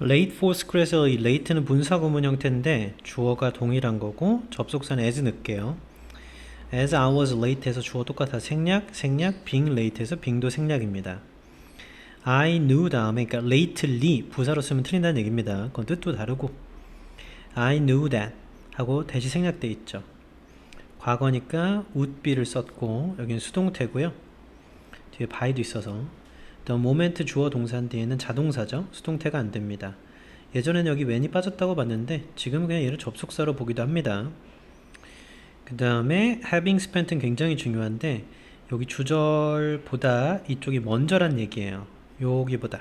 late for school에서 이 late는 분사 구문 형태인데 주어가 동일한 거고 접속사는 as 넣을게요. as I was late에서 주어 똑같아 생략, 생략, being late에서 being도 생략입니다. I knew 다음에 그러니까 lately 부사로 쓰면 틀린다는 얘기입니다. 그건 뜻도 다르고 I knew that 하고 대시 생략돼 있죠. 과거니까 would be를 썼고 여기는 수동태고요. 뒤에 by도 있어서 the moment 주어 동사인 뒤에는 자동사죠. 수동태가 안 됩니다. 예전엔 여기 when이 빠졌다고 봤는데 지금은 그냥 얘를 접속사로 보기도 합니다. 그 다음에 having spent는 굉장히 중요한데 여기 주절보다 이쪽이 먼저란 얘기예요. 여기보다.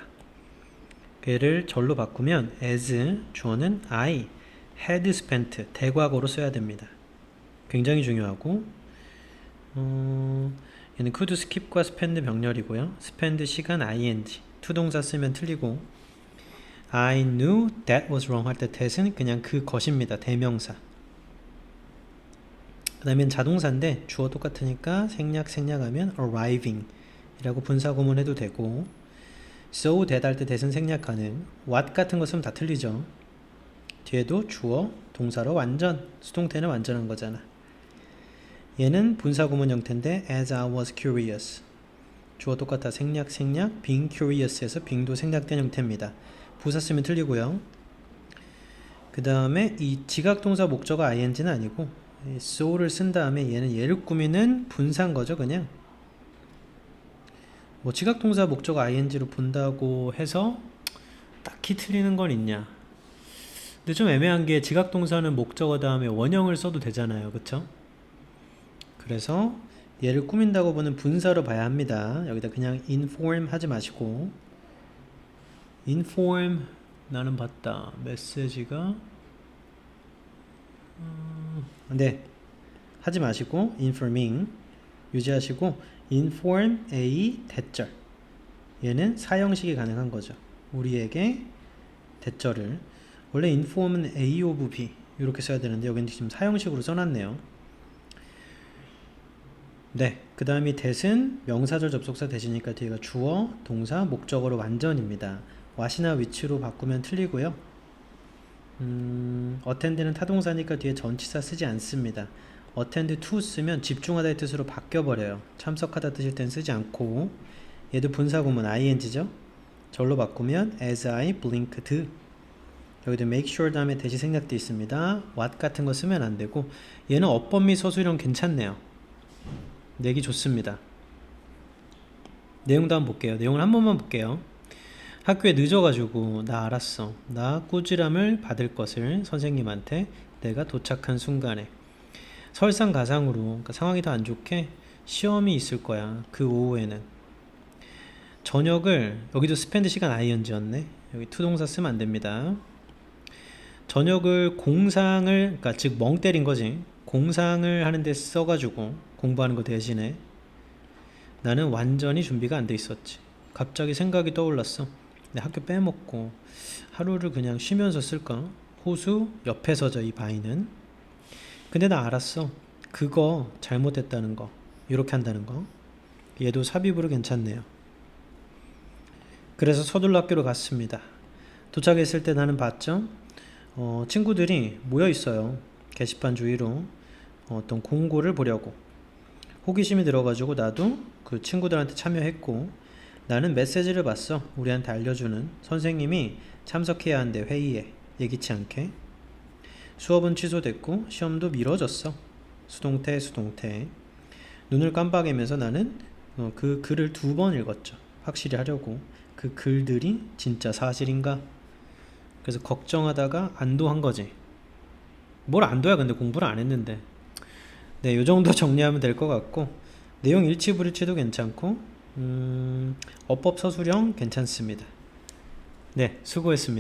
얘를 절로 바꾸면 as 주어는 I had spent 대과거로 써야 됩니다. 굉장히 중요하고 어, 얘는 could skip과 spend 병렬이고요. spend 시간 ing 투동사 쓰면 틀리고 I knew that was wrong 할 때 that은 그냥 그 것입니다. 대명사. 그 다음엔 자동사인데 주어 똑같으니까 생략 생략하면 arriving 이라고 분사 구문 해도 되고 so that 할 때 that은 생략 가능 what 같은 거 쓰면 다 틀리죠. 뒤에도 주어 동사로 완전 수동태는 완전한 거잖아. 얘는 분사 구문 형태인데 as I was curious 주어 똑같아 생략 생략 being curious에서 being도 생략된 형태입니다. 부사 쓰면 틀리고요. 그 다음에 이 지각 동사 목적어 ing는 아니고 이 so를 쓴 다음에 얘는 얘를 꾸미는 분사인 거죠 그냥 뭐 지각 동사 목적어 ing로 본다고 해서 딱히 틀리는 건 있냐 근데 좀 애매한 게 지각 동사는 목적어 다음에 원형을 써도 되잖아요 그쵸? 그래서 얘를 꾸민다고 보는 분사로 봐야 합니다. 여기다 그냥 inform 하지 마시고 inform 나는 봤다. 메시지가 음, 네 하지 마시고 informing 유지하시고 inform a 대절 얘는 사형식이 가능한 거죠. 우리에게 대절을 원래 inform은 a of b 이렇게 써야 되는데 여기는 지금 사형식으로 써놨네요. 네, 그 다음이 that은 명사절 접속사 대시니까 뒤에가 주어, 동사, 목적어로 완전입니다. what이나 which로 바꾸면 틀리고요. 음, attend는 타동사니까 뒤에 전치사 쓰지 않습니다. attend to 쓰면 집중하다의 뜻으로 바뀌어버려요. 참석하다 뜻일 땐 쓰지 않고 얘도 분사구문 ing죠. 절로 바꾸면 as I blinked 여기도 make sure 다음에 대시 생략돼 있습니다. what 같은 거 쓰면 안 되고 얘는 어법 및 서술형 괜찮네요. 내기 좋습니다. 내용도 한번 볼게요. 내용을 한 번만 볼게요. 학교에 늦어가지고 나 알았어. 나 꾸지람을 받을 것을 선생님한테 내가 도착한 순간에 설상가상으로 그러니까 상황이 더 안 좋게 시험이 있을 거야. 그 오후에는 저녁을 여기도 스펜드 시간 ing였네. 여기 투동사 쓰면 안 됩니다. 저녁을 공상을 그러니까 즉 멍 때린 거지. 공상을 하는데 써가지고 공부하는 거 대신에 나는 완전히 준비가 안 돼 있었지. 갑자기 생각이 떠올랐어. 내 학교 빼먹고 하루를 그냥 쉬면서 쓸까? 호수 옆에 서져 이 바위는. 근데 나 알았어. 그거 잘못됐다는 거. 이렇게 한다는 거. 얘도 삽입으로 괜찮네요. 그래서 서둘러 학교로 갔습니다. 도착했을 때 나는 봤죠? 어, 친구들이 모여 있어요. 게시판 주위로 어떤 공고를 보려고. 호기심이 들어가지고 나도 그 친구들한테 참여했고 나는 메시지를 봤어. 우리한테 알려주는 선생님이 참석해야 한대 회의에 예기치 않게 수업은 취소됐고 시험도 미뤄졌어. 수동태 수동태 눈을 깜빡이면서 나는 어, 그 글을 두 번 읽었죠. 확실히 하려고 그 글들이 진짜 사실인가? 그래서 걱정하다가 안도한 거지. 뭘 안도야 근데 공부를 안 했는데 네, 요 정도 정리하면 될 것 같고 내용 일치 불일치도 괜찮고 음, 어법 서술형 괜찮습니다. 네, 수고했습니다.